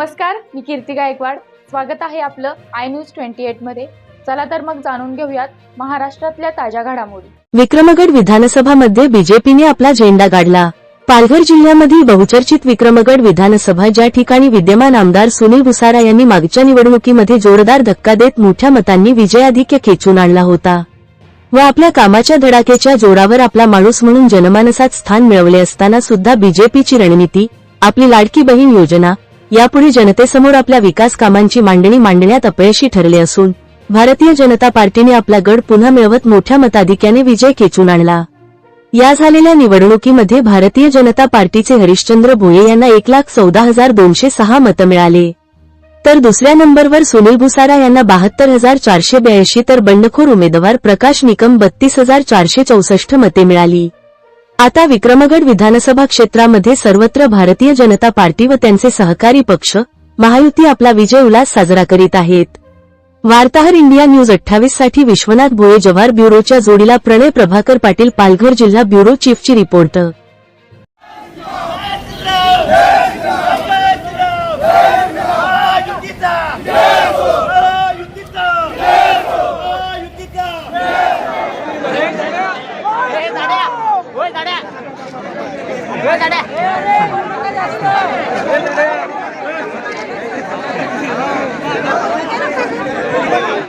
नमस्कार मी कीर्ती गायकवाड. स्वागत आहे आपलं आय न्यूज ट्वेंटी एटमध्ये. चला तर मग जाणून घेऊयात महाराष्ट्रातल्या ताज्या घडामोडी. विक्रमगड विधानसभामध्ये बीजेपीने आपला झेंडा गाडला. पालघर जिल्ह्यामधील बहुचर्चित विक्रमगड विधानसभा ज्या ठिकाणी विद्यमान आमदार सुनील भुसारा यांनी मागच्या निवडणुकीमध्ये जोरदार धक्का देत मोठ्या मतांनी विजयाधिक्य खेचून आणला होता. व आपल्या कामाच्या धडाक्याच्या जोरावर आपला माणूस म्हणून जनमानसात स्थान मिळवले असताना सुद्धा बीजेपीची रणनीती आपली लाडकी बहीण योजना यापुढे जनतेसमोर आपल्या विकास कामांची मांडणी मांडण्यात अपयशी ठरले असून भारतीय जनता पार्टीने आपला गड पुन्हा मिळवत मोठ्या मताधिक्याने विजय खेचून आणला. या झालेल्या निवडणुकीमध्ये भारतीय जनता पार्टीचे हरिश्चंद्र भोये यांना एक लाख चौदा हजार दोनशे सहा मतं मिळाले. तर दुसऱ्या नंबरवर सुनील भुसारा यांना बहात्तर हजार चारशे ब्याऐंशी तर बंडखोर उमेदवार प्रकाश निकम बत्तीस हजार चारशे चौसष्ट मते मिळाली. आता विक्रमगड विधानसभा क्षेत्रामध्ये सर्वत्र भारतीय जनता पार्टी व त्यांचे सहकारी पक्ष महायुती आपला विजय उल्हास साजरा करीत आहेत. वार्ताहर इंडिया न्यूज अठ्ठावीससाठी विश्वनाथ भोये जव्हार ब्युरोच्या जोडीला प्रणय प्रभाकर पाटील पालघर जिल्हा ब्युरो चीफची रिपोर्ट ¡Suéltale!